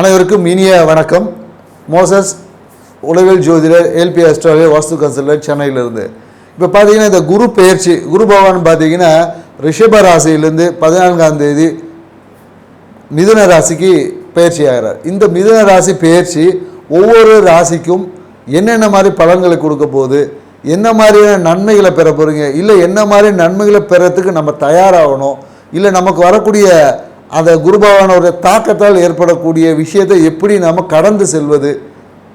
அனைவருக்கும் இனிய வணக்கம். மோசஸ் உளவியல் ஜோதிடர் எல்பி அஸ்ட்ராலஜர் வாஸ்து கன்சல்டர் சென்னையிலிருந்து. இப்போ பார்த்தீங்கன்னா இந்த குரு பெயர்ச்சி குரு பகவான் பார்த்தீங்கன்னா ரிஷப ராசியிலேருந்து பதினான்காம் தேதி மிதுன ராசிக்கு பயிற்சி ஆகிறார். இந்த மிதுன ராசி பெயர்ச்சி ஒவ்வொரு ராசிக்கும் என்னென்ன மாதிரி பலன்களை கொடுக்க போகுது? என்ன மாதிரியான நன்மைகளை பெற போகிறீங்க இல்லை என்ன மாதிரி நன்மைகளை பெறத்துக்கு நம்ம தயாராகணும்? இல்லை நமக்கு வரக்கூடிய அந்த குருபகவானோடைய தாக்கத்தால் ஏற்படக்கூடிய விஷயத்தை எப்படி நம்ம கடந்து செல்வது?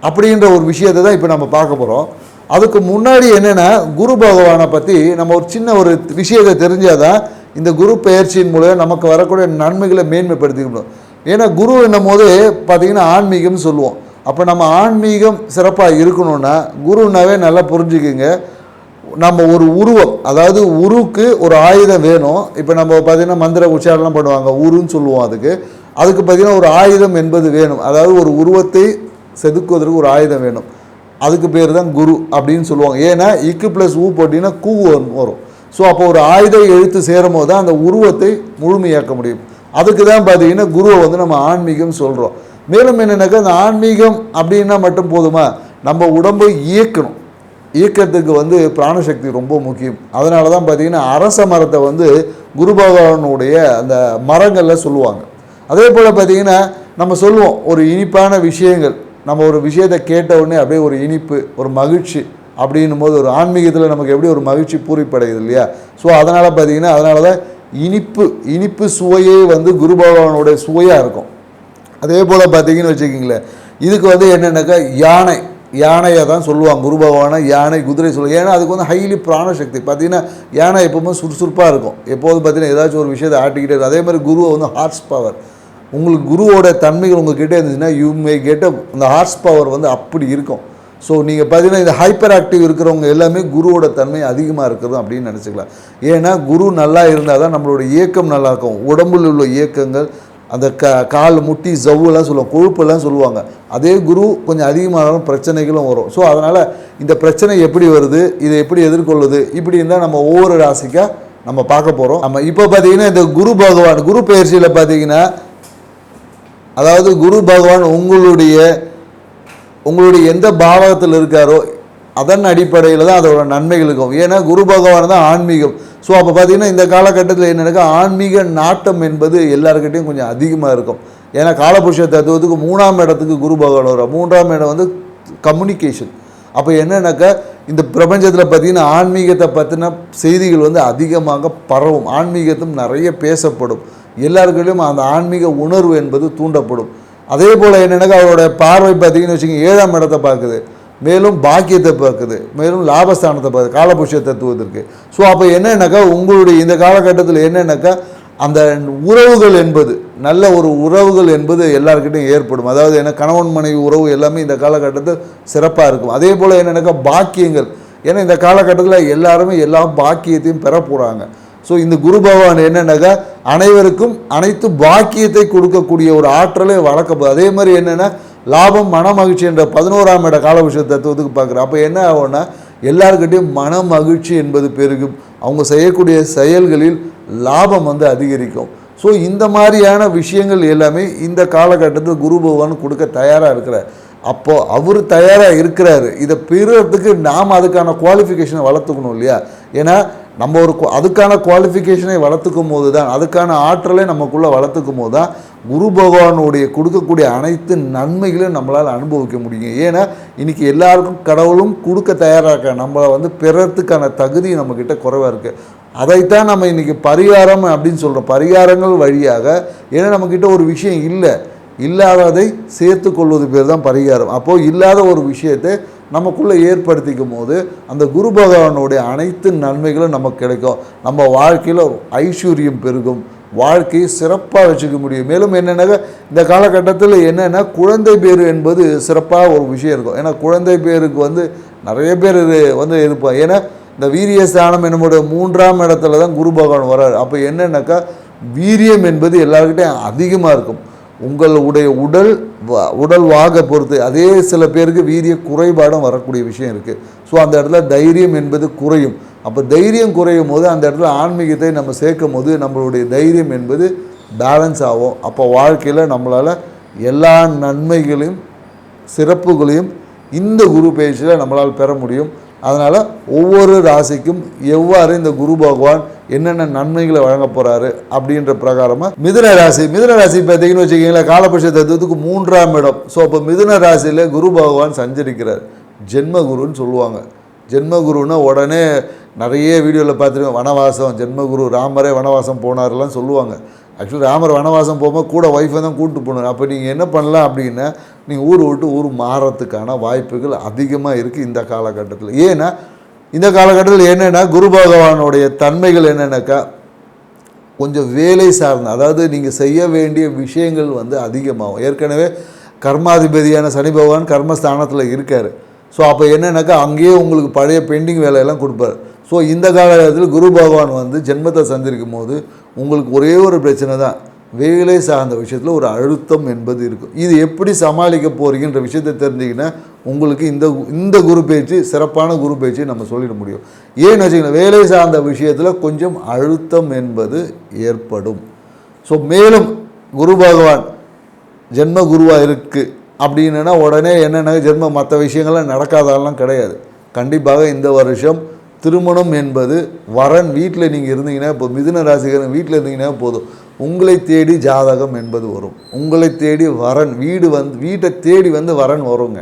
அப்படின்ற ஒரு விஷயத்தை தான் இப்போ நம்ம பார்க்க போகிறோம் அதுக்கு முன்னாடி என்னென்னா குரு பகவானை பற்றி நம்ம ஒரு சின்ன ஒரு விஷயத்தை தெரிஞ்சால் தான் இந்த குரு பயிற்சியின் மூலம் நமக்கு வரக்கூடிய நன்மைகளை மேன்மைப்படுத்திக்க முடியும். ஏன்னா குரு என்னும் போது பார்த்திங்கன்னா ஆன்மீகம்னு சொல்லுவோம். அப்போ நம்ம ஆன்மீகம் சிறப்பாக இருக்கணும்னா குருனாவே நல்லா புரிஞ்சுக்குங்க. நம்ம ஒரு உருவம் அதாவது உருவுக்கு ஒரு ஆயுதம் வேணும். இப்போ நம்ம பார்த்திங்கன்னா மந்திர உச்சாரணம் பண்ணுவாங்க உருன்னு சொல்லுவோம் அதுக்கு. அதுக்கு பார்த்தீங்கன்னா ஒரு ஆயுதம் என்பது வேணும். அதாவது ஒரு உருவத்தை செதுக்குவதற்கு ஒரு ஆயுதம் வேணும். அதுக்கு பேர் தான் குரு அப்படின்னு சொல்லுவாங்க. ஏன்னா இக்கு ப்ளஸ் ஊ போட்டிங்கன்னா கூ வரும். ஸோ அப்போ ஒரு ஆயுத எழுத்து சேரும் போது தான் அந்த உருவத்தை முழுமையாக்க முடியும். அதுக்கு தான் பார்த்தீங்கன்னா குருவை வந்து நம்ம ஆன்மீகம் சொல்கிறோம் மேலும் என்னென்னாக்கா அந்த ஆன்மீகம் அப்படின்னா மட்டும் போதுமா? நம்ம உடம்பை இயக்கணும். இயக்கத்துக்கு வந்து பிராணசக்தி ரொம்ப முக்கியம். அதனால தான் பார்த்தீங்கன்னா அரச மரத்தை வந்து குரு பகவானுடைய அந்த மரங்களில் சொல்லுவாங்க. அதே போல் பார்த்தீங்கன்னா நம்ம சொல்லுவோம் ஒரு இனிப்பான விஷயங்கள். நம்ம ஒரு விஷயத்தை கேட்ட உடனே அப்படியே ஒரு இனிப்பு ஒரு மகிழ்ச்சி அப்படின்னும் போது ஒரு ஆன்மீகத்தில் நமக்கு எப்படி ஒரு மகிழ்ச்சி பூரிப்படையுது இல்லையா? ஸோ அதனால் பார்த்தீங்கன்னா அதனால தான் இனிப்பு இனிப்பு சுவையே வந்து குரு பகவானுடைய சுவையாக இருக்கும். அதே போல் பார்த்தீங்கன்னு வச்சுக்கிங்களேன். இதுக்கு வந்து என்னென்னாக்கா? யானை. யானையை தான் சொல்லுவாங்க. குரு பகவானை யானை குதிரை சொல்லுவாங்க. ஏன்னா அதுக்கு வந்து ஹைலி பிராணசக்தி. பார்த்தீங்கன்னா யானை எப்பவுமே சுறுசுறுப்பாக இருக்கும். எப்போதும் பார்த்தீங்கன்னா ஏதாச்சும் ஒரு விஷயத்தை ஆட்டிக்கிட்டே இருக்கும். அதே மாதிரி குருவை வந்து ஹார்ஸ் பவர் உங்களுக்கு குருவோட தன்மைகள் உங்ககிட்ட இருந்துச்சுன்னா யூ மே கெட் அந்த ஹார்ஸ் பவர் வந்து அப்படி இருக்கும். ஸோ நீங்கள் பார்த்தீங்கன்னா இந்த ஹைப்பர் ஆக்டிவ் இருக்கிறவங்க எல்லாமே குருவோட தன்மை அதிகமாக இருக்கிறது அப்படின்னு நினச்சிக்கலாம். ஏன்னா குரு நல்லா இருந்தால் தான் நம்மளோட இயக்கம் நல்லா இருக்கும். உடம்புல உள்ள இயக்கங்கள் அந்த க கால் முட்டி ஜவ்வுலாம் சொல்லுவாங்க கொழுப்பெல்லாம் சொல்லுவாங்க. அதே குரு கொஞ்சம் அதிகமானாலும் பிரச்சனைகளும் வரும். ஸோ அதனால் இந்த பிரச்சனை எப்படி வருது இதை எப்படி எதிர்கொள்வது இப்படி இருந்தால் நம்ம ஒவ்வொரு ராசிக்காக நம்ம பார்க்க போகிறோம் நம்ம இப்போ பார்த்தீங்கன்னா இந்த குரு பகவான் குரு பயிற்சியில் பார்த்தீங்கன்னா அதாவது குரு பகவான் உங்களுடைய உங்களுடைய எந்த பாவகத்தில் இருக்காரோ அதன் அடிப்படையில் தான் அதோட நன்மைகள் இருக்கும். ஏன்னா குரு பகவான் தான் ஆன்மீகம். ஸோ அப்போ பார்த்தீங்கன்னா இந்த காலகட்டத்தில் என்னென்னாக்கா ஆன்மீக நாட்டம் என்பது எல்லாருக்கிட்டையும் கொஞ்சம் அதிகமாக இருக்கும். ஏன்னா காலபுருஷ தத்துவத்துக்கு மூணாம் இடத்துக்கு குரு பகவான் வரும் மூன்றாம் இடம் வந்து கம்யூனிகேஷன் அப்போ என்னென்னாக்கா இந்த பிரபஞ்சத்தில் பார்த்தீங்கன்னா ஆன்மீகத்தை பற்றின செய்திகள் வந்து அதிகமாக பரவும். ஆன்மீகத்தும் நிறைய பேசப்படும். எல்லாருக்கிட்டையும் அந்த ஆன்மீக உணர்வு என்பது தூண்டப்படும். அதே போல் என்னென்னாக்கா அவரோட பார்வை பார்த்தீங்கன்னு வச்சுக்கோங்க ஏழாம் இடத்தை பார்க்குது. மேலும் பாக்கியத்தை பார்க்குது. மேலும் லாபஸ்தானத்தை பார்க்குது. காலபுருஷ தத்துவத்திற்கு. ஸோ அப்போ என்னென்னாக்கா உங்களுடைய இந்த காலகட்டத்தில் என்னென்னாக்கா அந்த உறவுகள் என்பது நல்ல ஒரு உறவுகள் என்பது எல்லாருக்கிட்டையும் ஏற்படும். அதாவது என்ன கணவன் மனைவி உறவு எல்லாமே இந்த காலகட்டத்தில் சிறப்பாக இருக்கும். அதே போல் என்னென்னாக்கா பாக்கியங்கள். ஏன்னா இந்த காலகட்டத்தில் எல்லாருமே எல்லா பாக்கியத்தையும் பெற போகிறாங்க ஸோ இந்த குரு பகவான் என்னென்னாக்கா அனைவருக்கும் அனைத்து பாக்கியத்தை கொடுக்கக்கூடிய ஒரு ஆற்றலை வளர்க்க அதே மாதிரி என்னென்னா லாபம் மன மகிழ்ச்சி என்ற பதினோராம் இட காலபுருஷ தத்துவத்துக்கு பார்க்குறோம். அப்போ என்ன ஆகும்னா எல்லாருக்கிட்டையும் மன மகிழ்ச்சி என்பது பெருகும். அவங்க செய்யக்கூடிய செயல்களில் லாபம் வந்து அதிகரிக்கும். ஸோ இந்த மாதிரியான விஷயங்கள் எல்லாமே இந்த காலகட்டத்தில் குரு பகவான் கொடுக்க தயாராக இருக்கிறார். அப்போது அவர் தயாராக இருக்கிறாரு. இதை பெறுறதுக்கு நாம் அதுக்கான குவாலிஃபிகேஷனை வளர்த்துக்கணும் இல்லையா? ஏன்னா நம்ம ஒரு அதுக்கான குவாலிஃபிகேஷனை வளர்த்துக்கும் போது தான் அதுக்கான ஆற்றலை நமக்குள்ளே வளர்த்துக்கும் போது தான் குரு பகவானுடைய கொடுக்கக்கூடிய அனைத்து நன்மைகளையும் நம்மளால் அனுபவிக்க முடியும். ஏன்னா இன்றைக்கி எல்லாருக்கும் கடவுளும் கொடுக்க தயாராக நம்மளை வந்து பெறத்துக்கான தகுதி நம்மக்கிட்ட குறைவாக இருக்குது அதைத்தான் நம்ம இன்றைக்கி பரிகாரம் அப்படின்னு சொல்கிறோம் பரிகாரங்கள் வழியாக ஏன்னா நம்மக்கிட்ட ஒரு விஷயம் இல்லை. இல்லாததை சேர்த்து கொள்வது பேர் தான் பரிகாரம். அப்போது இல்லாத ஒரு விஷயத்தை நமக்குள்ளே ஏற்படுத்திக்கும் போது அந்த குரு பகவானுடைய அனைத்து நன்மைகளும் நமக்கு கிடைக்கும். நம்ம வாழ்க்கையில் ஐஸ்வர்யம் பெருகும். வாழ்க்கையை சிறப்பாக வச்சுக்க முடியும். மேலும் என்னென்னாக்கா இந்த காலகட்டத்தில் என்னென்னா குழந்தை பேர் என்பது சிறப்பாக ஒரு விஷயம் இருக்கும். ஏன்னா குழந்தை பேருக்கு வந்து நிறைய பேர் இது வந்து இருப்பாங்க. ஏன்னா இந்த வீரிய ஸ்தானம் என்னுடைய மூன்றாம் இடத்துல தான் குரு பகவான் வர்றார். அப்போ என்னென்னாக்கா வீரியம் என்பது எல்லாருக்கிட்டையும் அதிகமாக இருக்கும். உங்களுடைய உடல் உடல் வாக பொறுத்து அதே சில பேருக்கு வீரிய குறைபாடும் வரக்கூடிய விஷயம் இருக்குது ஸோ அந்த இடத்துல தைரியம் என்பது குறையும். அப்போ தைரியம் குறையும் போது அந்த இடத்துல ஆன்மீகத்தை நம்ம சேர்க்கும் போது நம்மளுடைய தைரியம் என்பது பேலன்ஸ் ஆகும். அப்போ வாழ்க்கையில் நம்மளால் எல்லா நன்மைகளையும் சிறப்புகளையும் இந்த குரு பயிற்சியில் நம்மளால் பெற முடியும். அதனால் ஒவ்வொரு ராசிக்கும் எவ்வாறு இந்த குரு பகவான் என்னென்ன நன்மைகளை வழங்க போகிறாரு அப்படின்ற பிரகாரமாக மிதுன ராசி மிதுன ராசி பார்த்தீங்கன்னு வச்சுக்கிங்களேன் காலபட்ச தத்துவத்துக்கு மூன்றாம் இடம். ஸோ அப்போ மிதுன ராசியில் குரு பகவான் சஞ்சரிக்கிறார். ஜென்மகுருன்னு சொல்லுவாங்க. ஜென்மகுருன்னா உடனே நிறைய வீடியோவில் பார்த்துருக்கோம் வனவாசம் ஜென்மகுரு ராமரே வனவாசம் போனார்லாம் சொல்லுவாங்க. ஆக்சுவலி ராமர் வனவாசம் போகும்போது கூட ஒய்ஃபை தான் கூப்பிட்டு போனார் அப்போ நீங்கள் என்ன பண்ணலாம் அப்படின்னா நீங்கள் ஊர் விட்டு ஊர் மாறத்துக்கான வாய்ப்புகள் அதிகமாக இருக்குது இந்த காலகட்டத்தில். ஏன்னா இந்த காலகட்டத்தில் என்னென்னா குரு பகவானுடைய தன்மைகள் என்னென்னாக்கா கொஞ்சம் வேலை சார்ந்த அதாவது நீங்கள் செய்ய வேண்டிய விஷயங்கள் வந்து அதிகமாகும். ஏற்கனவே கர்மாதிபதியான சனி பகவான் கர்மஸ்தானத்தில் இருக்கார். ஸோ அப்போ என்னென்னாக்கா அங்கேயே உங்களுக்கு பழைய பெண்டிங் வேலையெல்லாம் கொடுப்பார். ஸோ இந்த காலகட்டத்தில் குரு பகவான் வந்து ஜென்மத்தை சந்திருக்கும் போது உங்களுக்கு ஒரே ஒரு பிரச்சனை தான். வேலை சார்ந்த விஷயத்தில் ஒரு அழுத்தம் என்பது இருக்கும். இது எப்படி சமாளிக்க போகிறீங்கன்ற விஷயத்தை தெரிஞ்சிங்கன்னா உங்களுக்கு இந்த இந்த குரு பேச்சு சிறப்பான குரு பேச்சு நம்ம சொல்லிட முடியும். ஏன்னு வச்சுக்கோங்களேன் வேலை சார்ந்த விஷயத்தில் கொஞ்சம் அழுத்தம் என்பது ஏற்படும். ஸோ மேலும் குரு பகவான் ஜென்ம குருவாக இருக்குது அப்படின்னா உடனே என்னென்ன ஜென்ம மற்ற விஷயங்கள்லாம் நடக்காதாலாம் கிடையாது. கண்டிப்பாக இந்த வருஷம் திருமணம் என்பது வரன் வீட்டில் நீங்கள் இருந்தீங்கன்னா இப்போ மிதுன ராசிகரன் வீட்டில் இருந்தீங்கன்னா போதும். உங்களை தேடி ஜாதகம் என்பது வரும். உங்களை தேடி வரன் வீடு வந்து வீட்டை தேடி வந்து வரன் வருங்க.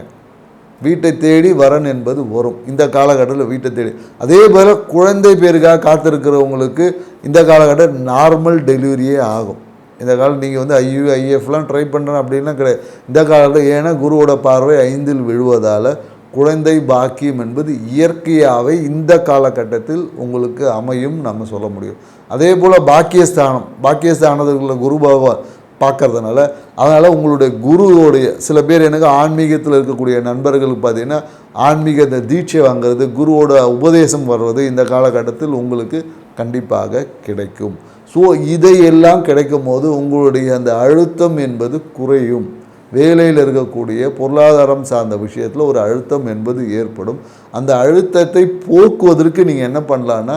வீட்டை தேடி வரன் என்பது வரும். இந்த காலகட்டத்தில் வீட்டை தேடி. அதே போல் குழந்தை பேருக்காக காத்திருக்கிறவங்களுக்கு இந்த காலகட்டம் நார்மல் டெலிவரியே ஆகும். இந்த காலம் நீங்கள் வந்து ஐயோ ஐஎஃப்லாம் ட்ரை பண்ணுறேன் அப்படின்லாம் கிடையாது. இந்த காலத்தில் ஏன்னா குருவோட பார்வை ஐந்தில் விழுவதால் குழந்தை பாக்கியம் என்பது இயற்கையாகவே இந்த காலகட்டத்தில் உங்களுக்கு அமையும் நம்ம சொல்ல முடியும். அதே போல் பாக்கியஸ்தானம் பாக்கியஸ்தானத்துக்குள்ள குரு பகவான் பார்க்கறதுனால அதனால் உங்களுடைய குருவோடைய சில பேர் எனக்கு ஆன்மீகத்தில் இருக்கக்கூடிய நண்பர்களுக்கு பார்த்தீங்கன்னா ஆன்மீக இந்த தீட்சை வாங்குறது குருவோட உபதேசம் வர்றது இந்த காலகட்டத்தில் உங்களுக்கு கண்டிப்பாக கிடைக்கும். ஸோ இதையெல்லாம் கிடைக்கும் போது உங்களுடைய அந்த அழுத்தம் என்பது குறையும். வேலையில் இருக்கக்கூடிய பொருளாதாரம் சார்ந்த விஷயத்தில் ஒரு அழுத்தம் என்பது ஏற்படும். அந்த அழுத்தத்தை போக்குவதற்கு நீங்கள் என்ன பண்ணலான்னா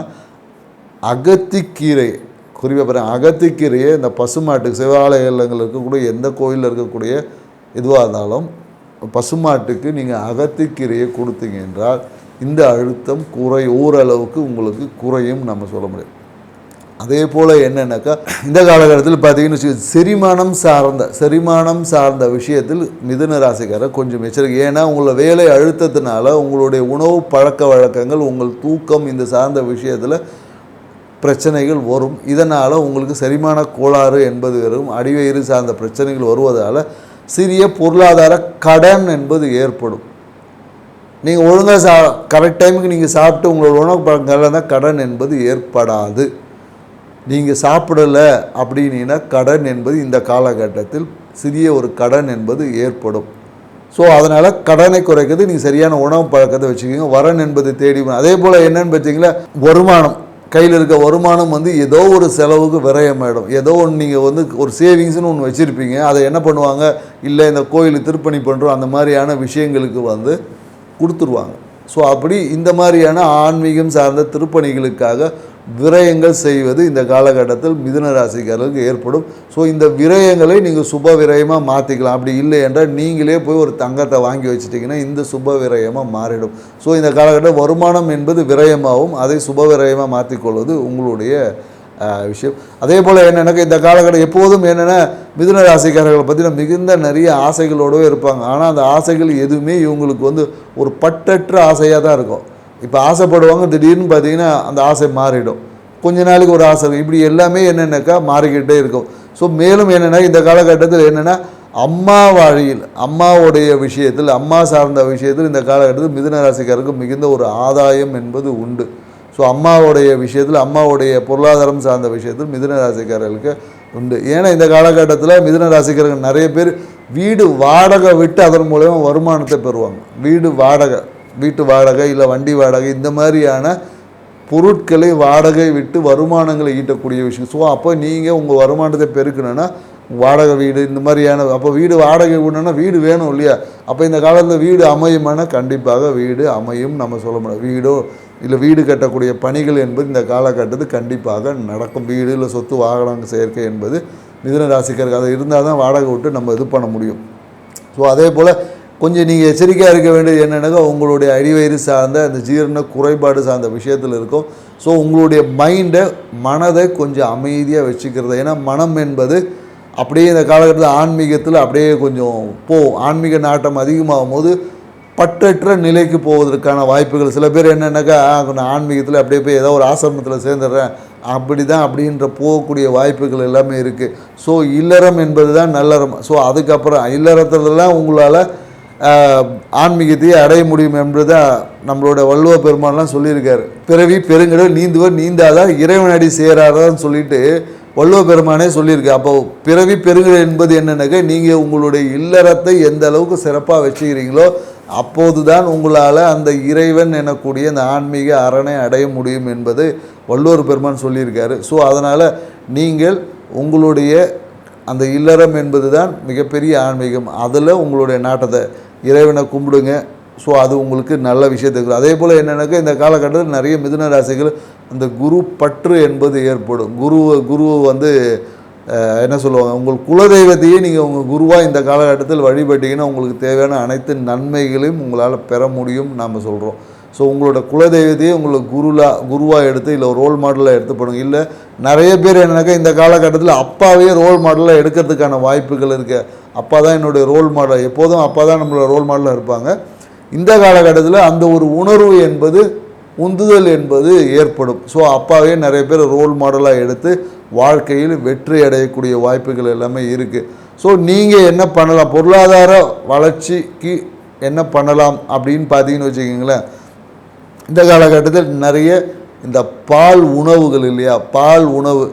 அகத்திக்கீரை குறிப்பாக பாருங்க அகத்திக்கீரையை இந்த பசுமாட்டுக்கு சிவாலயங்கள் இருக்கக்கூடிய எந்த கோயிலில் இருக்கக்கூடிய இதுவாக இருந்தாலும் பசுமாட்டுக்கு நீங்கள் அகத்திக்கீரையை கொடுத்தீங்க என்றால் இந்த அழுத்தம் குறை ஓரளவுக்கு உங்களுக்கு குறையும் நம்ம சொல்ல முடியும். அதே போல் என்னென்னாக்கா இந்த காலகட்டத்தில் பார்த்தீங்கன்னு செரிமானம் சார்ந்த செரிமானம் சார்ந்த விஷயத்தில் மிதுன ராசிக்காரர் கொஞ்சம் எச்சரிக்கை. ஏன்னா உங்களை வேலை அழுத்தத்தினால உங்களுடைய உணவு பழக்க வழக்கங்கள் உங்கள் தூக்கம் இந்த சார்ந்த விஷயத்தில் பிரச்சனைகள் வரும். இதனால் உங்களுக்கு செரிமான கோளாறு என்பது வரும். அடிவயிறு சார்ந்த பிரச்சனைகள் வருவதால் சிறிய பொருளாதார கடன் என்பது ஏற்படும். நீங்கள் ஒழுங்காக சா கரெக்ட் டைமுக்கு நீங்கள் சாப்பிட்டு உங்களோட உணவு பழக்கங்கள் தான் கடன் என்பது ஏற்படாது. நீங்கள் சாப்பிடலை அப்படின்னா கடன் என்பது இந்த காலகட்டத்தில் சிறிய ஒரு கடன் என்பது ஏற்படும். ஸோ அதனால் கடனை குறைக்கிறது நீங்கள் சரியான உணவு பழக்கத்தை வச்சுக்கோங்க. வரன் என்பது தேடி அதே போல் என்னன்னு பார்த்தீங்களா வருமானம். கையில் இருக்க வருமானம் வந்து ஏதோ ஒரு செலவுக்கு விரயமாயிடும். ஏதோ ஒன்று நீங்கள் வந்து ஒரு சேவிங்ஸ்னு ஒன்று வச்சுருப்பீங்க. அதை என்ன பண்ணுவாங்க? இல்லை இந்த கோயில் திருப்பணி பண்ணுறோம் அந்த மாதிரியான விஷயங்களுக்கு வந்து கொடுத்துருவாங்க. ஸோ அப்படி இந்த மாதிரியான ஆன்மீகம் சார்ந்த திருப்பணிகளுக்காக விரயங்கள் செய்வது இந்த காலகட்டத்தில் மிதுன ராசிக்காரர்களுக்கு ஏற்படும். ஸோ இந்த விரயங்களை நீங்கள் சுப விரயமாக மாற்றிக்கலாம் அப்படி இல்லை என்றால் நீங்களே போய் ஒரு தங்கத்தை வாங்கி வச்சிட்டிங்கன்னா இந்த சுப விரயமாக மாறிடும். ஸோ இந்த காலகட்டம் வருமானம் என்பது விரயமாகவும் அதை சுப விரயமாக மாற்றிக்கொள்வது உங்களுடைய விஷயம். அதே போல் என்னென்னாக்கா இந்த காலகட்டம் எப்போதும் என்னென்னா மிதுன ராசிக்காரர்களை பற்றின மிகுந்த நிறைய ஆசைகளோடவே இருப்பாங்க. ஆனால் அந்த ஆசைகள் எதுவுமே இவங்களுக்கு வந்து ஒரு பட்டற்ற ஆசையாக தான் இருக்கும். இப்போ ஆசைப்படுவாங்க திடீர்னு பார்த்தீங்கன்னா அந்த ஆசை மாறிடும். கொஞ்ச நாளைக்கு ஒரு ஆசை இப்படி எல்லாமே என்னென்னாக்கா மாறிக்கிட்டே இருக்கும். ஸோ மேலும் என்னென்னா இந்த காலகட்டத்தில் என்னென்னா அம்மா வழியில் அம்மாவுடைய விஷயத்தில் அம்மா சார்ந்த விஷயத்தில் இந்த காலகட்டத்தில் மிதுன ராசிக்காரருக்கு மிகுந்த ஒரு ஆதாயம் என்பது உண்டு. ஸோ அம்மாவுடைய விஷயத்தில் அம்மாவுடைய பொருளாதாரம் சார்ந்த விஷயத்தில் மிதுன ராசிக்காரர்களுக்கு உண்டு. ஏன்னா இந்த காலகட்டத்தில் மிதுன ராசிக்காரர்கள் நிறைய பேர் வீடு வாடகை விட்டு அதன் மூலயமா வருமானத்தை பெறுவாங்க. வீடு வாடகை. வீட்டு வாடகை இல்லை வண்டி வாடகை இந்த மாதிரியான பொருட்களை வாடகை விட்டு வருமானங்களை ஈட்டக்கூடிய விஷயம். ஸோ அப்போ நீங்கள் உங்கள் வருமானத்தை பெருக்கணும்னா வாடகை வீடு இந்த மாதிரியான அப்போ வீடு வாடகை விடணும்னா வீடு வேணும் இல்லையா? அப்போ இந்த காலத்தில் வீடு அமையுமானா? கண்டிப்பாக வீடு அமையும். நம்ம சொல்ல முடியும் வீடோ இல்லை வீடு கட்டக்கூடிய பணிகள் என்பது இந்த காலகட்டத்தில் கண்டிப்பாக நடக்கும். வீடு இல்லை சொத்து வாகனம் சேர்க்கை என்பது மிதன ராசிக்காருக்கு அது இருந்தால் தான் வாடகை விட்டு நம்ம இது பண்ண முடியும். ஸோ அதே போல் கொஞ்சம் நீங்கள் எச்சரிக்கையாக இருக்க வேண்டியது என்னென்னாக்கா உங்களுடைய அடிவயிறு சார்ந்த அந்த ஜீரண குறைபாடு சார்ந்த விஷயத்தில் இருக்கும். ஸோ உங்களுடைய மைண்டை மனதை கொஞ்சம் அமைதியாக வச்சுக்கிறது. ஏன்னா மனம் என்பது அப்படியே இந்த காலகட்டத்தில் ஆன்மீகத்தில் அப்படியே கொஞ்சம் போகும் ஆன்மீக நாட்டம் அதிகமாகும் போது பற்றற்ற நிலைக்கு போவதற்கான வாய்ப்புகள். சில பேர் என்னென்னாக்கா நான் ஆன்மீகத்தில் அப்படியே போய் ஏதோ ஒரு ஆசிரமத்தில் சேர்ந்துடுறேன். அப்படி தான் அப்படின்ற போகக்கூடிய வாய்ப்புகள் எல்லாமே இருக்குது ஸோ இல்லறம் என்பது தான் நல்லறம். ஸோ அதுக்கப்புறம் இல்லறத்துலலாம் உங்களால் ஆன்மீகத்தையே அடைய முடியும் என்பது தான் நம்மளோட வள்ளுவ பெருமான்லாம் சொல்லியிருக்காரு. பிறவி பெருங்கடல் நீந்துவர் நீந்தாதான் இறைவனடி சேராதான்னு சொல்லிட்டு வள்ளுவ பெருமானே சொல்லியிருக்கு. அப்போ பிறவி பெருங்கடல் என்பது என்னன்னாக்கா நீங்கள் உங்களுடைய இல்லறத்தை எந்த அளவுக்கு சிறப்பாக வச்சுக்கிறீங்களோ அப்போது தான் உங்களால் அந்த இறைவன் எனக்கூடிய அந்த ஆன்மீக அரணை அடைய முடியும் என்பது வள்ளுவர் பெருமான் சொல்லியிருக்காரு. ஸோ அதனால் நீங்கள் உங்களுடைய அந்த இல்லறம் என்பது தான் மிகப்பெரிய ஆன்மீகம். அதில் உங்களுடைய நாட்டத்தை இறைவனை கும்பிடுங்க. ஸோ அது உங்களுக்கு நல்ல விஷயத்தை அதே போல் என்னென்னாக்கா இந்த காலகட்டத்தில் நிறைய மிதுன ராசிகள் அந்த குரு பற்று என்பது ஏற்படும். குரு குரு வந்து என்ன சொல்லுவாங்க உங்கள் குலதெய்வத்தையே நீங்கள் உங்கள் குருவாக இந்த காலகட்டத்தில் வழிபட்டீங்கன்னா உங்களுக்கு தேவையான அனைத்து நன்மைகளையும் உங்களால் பெற முடியும் நாம் சொல்கிறோம் ஸோ உங்களோட குலதெய்வத்தையே உங்களை குருலா குருவாக எடுத்து இல்லை ரோல் மாடலாக எடுத்துப்படுங்க இல்லை நிறைய பேர் என்னன்னாக்கா இந்த காலகட்டத்தில் அப்பாவே ரோல் மாடலாக எடுக்கிறதுக்கான வாய்ப்புகள் இருக்குது அப்பா தான் என்னுடைய ரோல் மாடல் எப்போதும் அப்பா தான் நம்மளோட ரோல் மாடலாக இருப்பாங்க. இந்த காலகட்டத்தில் அந்த ஒரு உணர்வு என்பது உந்துதல் என்பது ஏற்படும். ஸோ அப்பாவே நிறைய பேர் ரோல் மாடலாக எடுத்து வாழ்க்கையில் வெற்றி அடையக்கூடிய வாய்ப்புகள் எல்லாமே இருக்குது ஸோ நீங்கள் என்ன பண்ணலாம்? பொருளாதார வளர்ச்சிக்கு என்ன பண்ணலாம் அப்படின்னு பார்த்தீங்கன்னு வச்சுக்கிங்களேன். இந்த காலகட்டத்தில் நிறைய இந்த பால் உணவுகள் இல்லையா? பால் உணவு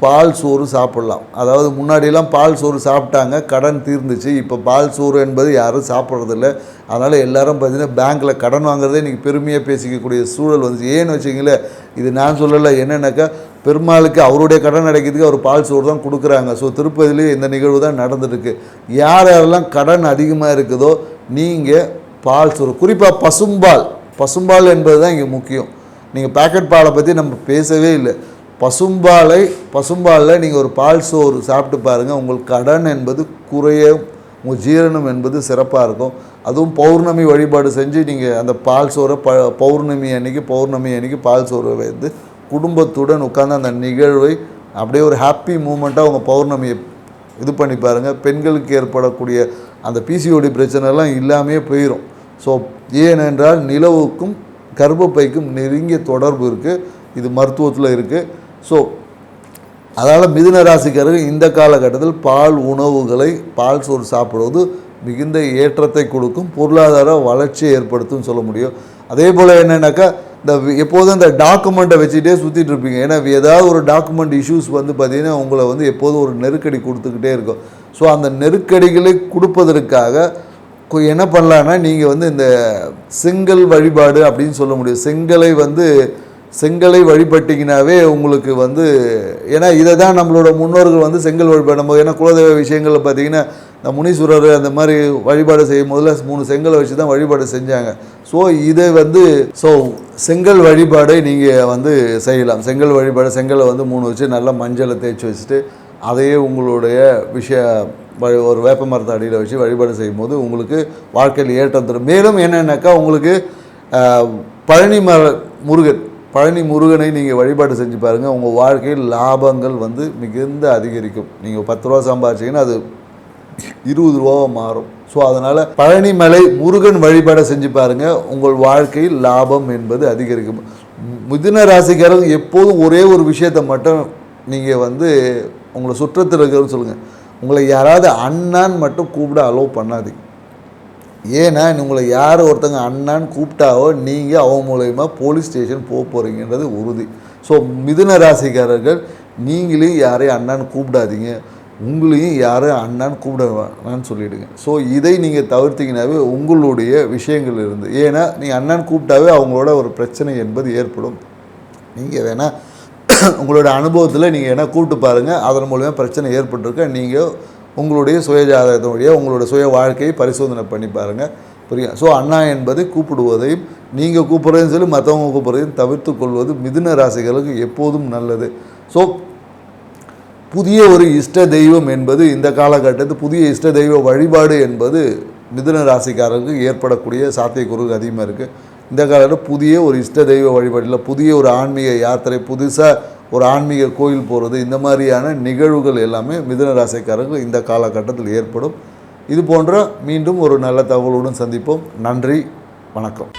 பால் சோறு சாப்பிடலாம். அதாவது முன்னாடியெல்லாம் பால் சோறு சாப்பிட்டாங்க கடன் தீர்ந்துச்சு. இப்போ பால் சோறு என்பது யாரும் சாப்பிட்றதில்ல. அதனால் எல்லாரும் பார்த்தீங்கன்னா பேங்க்கில் கடன் வாங்குறதே இன்றைக்கி பெருமையாக பேசிக்கக்கூடிய சூழல் வந்துச்சு. ஏன்னு வச்சிங்களேன் இது நான் சொல்லலை. என்னென்னாக்கா பெருமாளுக்கு அவருடைய கடன் அடைக்கிறதுக்கு அவர் பால் சோறு தான் கொடுக்குறாங்க. ஸோ திருப்பதிலேயே இந்த நிகழ்வு தான் நடந்துருக்கு யார் யாரெல்லாம் கடன் அதிகமாக இருக்குதோ நீங்கள் பால் சோறு குறிப்பாக பசும்பால். பசும்பால் என்பது தான் இங்கே முக்கியம். நீங்கள் பேக்கெட் பாலை பற்றி நம்ம பேசவே இல்லை. பசும்பாலை பசும்பாலில் நீங்கள் ஒரு பால் சோறு சாப்பிட்டு பாருங்கள் உங்கள் கடன் என்பது குறைய உங்கள் ஜீரணம் என்பது சிறப்பாக இருக்கும். அதுவும் பௌர்ணமி வழிபாடு செஞ்சு நீங்கள் அந்த பால் சோறை ப பௌர்ணமி அன்னைக்கு பௌர்ணமி அன்னைக்கு பால் சோறை வந்து குடும்பத்துடன் உட்கார்ந்து அந்த நிகழ்வை அப்படியே ஒரு ஹாப்பி மூமெண்ட்டாக உங்கள் பௌர்ணமியை இது பண்ணி பாருங்கள் பெண்களுக்கு ஏற்படக்கூடிய அந்த பிசிஓடி பிரச்சனைலாம் இல்லாமே போயிடும் ஸோ ஏனென்றால் நிலவுக்கும் கர்ப்பப்பைக்கும் நெருங்கிய தொடர்பு இருக்குது இது மருத்துவத்தில் இருக்குது ஸோ அதனால் மிதுன ராசிக்காரர்கள் இந்த காலகட்டத்தில் பால் உணவுகளை பால் சோறு சாப்பிடுவது மிகுந்த ஏற்றத்தை கொடுக்கும். பொருளாதார வளர்ச்சியை ஏற்படுத்தும் சொல்ல முடியும். அதே போல் என்னென்னாக்கா இந்த எப்போதும் இந்த டாக்குமெண்ட்டை வச்சுக்கிட்டே சுற்றிட்டு இருப்பீங்க. ஏன்னா ஏதாவது ஒரு டாக்குமெண்ட் இஷ்யூஸ் வந்து பார்த்தீங்கன்னா உங்களை வந்து எப்போதும் ஒரு நெருக்கடி கொடுத்துக்கிட்டே இருக்கும். ஸோ அந்த நெருக்கடிகளை கொடுப்பதற்காக என்ன பண்ணலான்னா நீங்கள் வந்து இந்த செங்கல் வழிபாடு அப்படின்னு சொல்ல முடியும். செங்கலை வந்து செங்கலை வழிபட்டிங்கனாவே உங்களுக்கு வந்து ஏன்னா இதை தான் நம்மளோட முன்னோர்கள் வந்து செங்கல் வழிபாடு நம்ம ஏன்னா குலதெய்வ விஷயங்களில் பார்த்தீங்கன்னா இந்த முனீஸ்வரர் அந்த மாதிரி வழிபாடு செய்யும் போதில் மூணு செங்கலை வச்சு தான் வழிபாடு செஞ்சாங்க. ஸோ இதை வந்து ஸோ செங்கல் வழிபாடை நீங்கள் வந்து செய்யலாம். செங்கல் வழிபாடு செங்கலை வந்து மூணு வச்சு நல்லா மஞ்சளை தேய்ச்சி வச்சுட்டு அதையே உங்களுடைய விஷய ஒரு வேப்ப மரத்தை அடியில் வச்சு வழிபாடு செய்யும்போது உங்களுக்கு வாழ்க்கையில் ஏற்றம் தரும். மேலும் என்னென்னாக்கா உங்களுக்கு பழனி மர முருகன் பழனி முருகனை நீங்கள் வழிபாடு செஞ்சு பாருங்கள் உங்கள் வாழ்க்கையில் லாபங்கள் வந்து மிகுந்த அதிகரிக்கும். நீங்கள் பத்து ரூபா சம்பாதிச்சிங்கன்னா அது இருபது ரூபாவாக மாறும். ஸோ அதனால் பழனி மலை முருகன் வழிபாடை செஞ்சு பாருங்கள் உங்கள் வாழ்க்கையில் லாபம் என்பது அதிகரிக்கும். மிதுன ராசிக்காரர்கள் எப்போதும் ஒரே ஒரு விஷயத்தை மட்டும் நீங்கள் வந்து உங்களை சுற்றத்தில் இருக்கிறன்னு சொல்லுங்கள் உங்களை யாராவது அண்ணான்னு மட்டும் கூப்பிட அலோவ் பண்ணாது ஏன்னா உங்களை யார் ஒருத்தங்க அண்ணான்னு கூப்பிட்டாவோ நீங்கள் அவன் மூலயமா போலீஸ் ஸ்டேஷன் போக போகிறீங்கன்றது உறுதி. ஸோ மிதுன ராசிக்காரர்கள் நீங்களே யாரையும் அண்ணான்னு கூப்பிடாதீங்க. உங்களையும் யாரும் அண்ணான்னு கூப்பிடுவான்னு சொல்லிவிடுங்க ஸோ இதை நீங்கள் தவிர்த்திங்கனாவே உங்களுடைய விஷயங்கள் இருந்து. ஏன்னா நீங்கள் அண்ணான்னு கூப்பிட்டாவே அவங்களோட ஒரு பிரச்சனை என்பது ஏற்படும். நீங்கள் வேணால் உங்களோட அனுபவத்தில் நீங்கள் என்ன கூப்பிட்டு பாருங்கள் அதன் மூலமாக பிரச்சனை ஏற்பட்டிருக்க. நீங்கள் உங்களுடைய சுய ஜாதகத்தினுடைய உங்களுடைய சுய வாழ்க்கையை பரிசோதனை பண்ணி பாருங்கள் புரியும் ஸோ அண்ணா என்பது கூப்பிடுவதையும் நீங்கள் கூப்பிட்றதையும் சொல்லி மற்றவங்க கூப்பிட்றதையும் தவிர்த்து கொள்வது மிதுன ராசிகளுக்கு எப்போதும் நல்லது. ஸோ புதிய ஒரு இஷ்ட தெய்வம் என்பது இந்த காலகட்டத்தில் புதிய இஷ்ட தெய்வ வழிபாடு என்பது மிதுன ராசிக்காரருக்கு ஏற்படக்கூடிய சாத்தியக்கூறுகள் அதிகமாக இருக்குது இந்த காலத்தில் புதிய ஒரு இஷ்ட தெய்வ வழிபாடில் புதிய ஒரு ஆன்மீக யாத்திரை புதுசாக ஒரு ஆன்மீக கோயில் போகிறது இந்த மாதிரியான நிகழ்வுகள் எல்லாமே மிதுன ராசிக்காரருக்கு இந்த காலகட்டத்தில் ஏற்படும். இது போன்ற மீண்டும் ஒரு நல்ல தகவலுடன் சந்திப்போம். நன்றி வணக்கம்.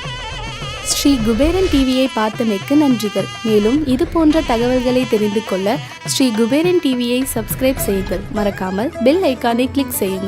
ஸ்ரீ குபேரன் டிவியை பார்த்தமைக்கு நன்றிகள். மேலும் இது போன்ற தகவல்களை தெரிந்து கொள்ள ஸ்ரீ குபேரன் டிவியை சப்ஸ்கிரைப் செய்யுங்கள். மறக்காமல் பெல் ஐக்கானை கிளிக் செய்யுங்கள்.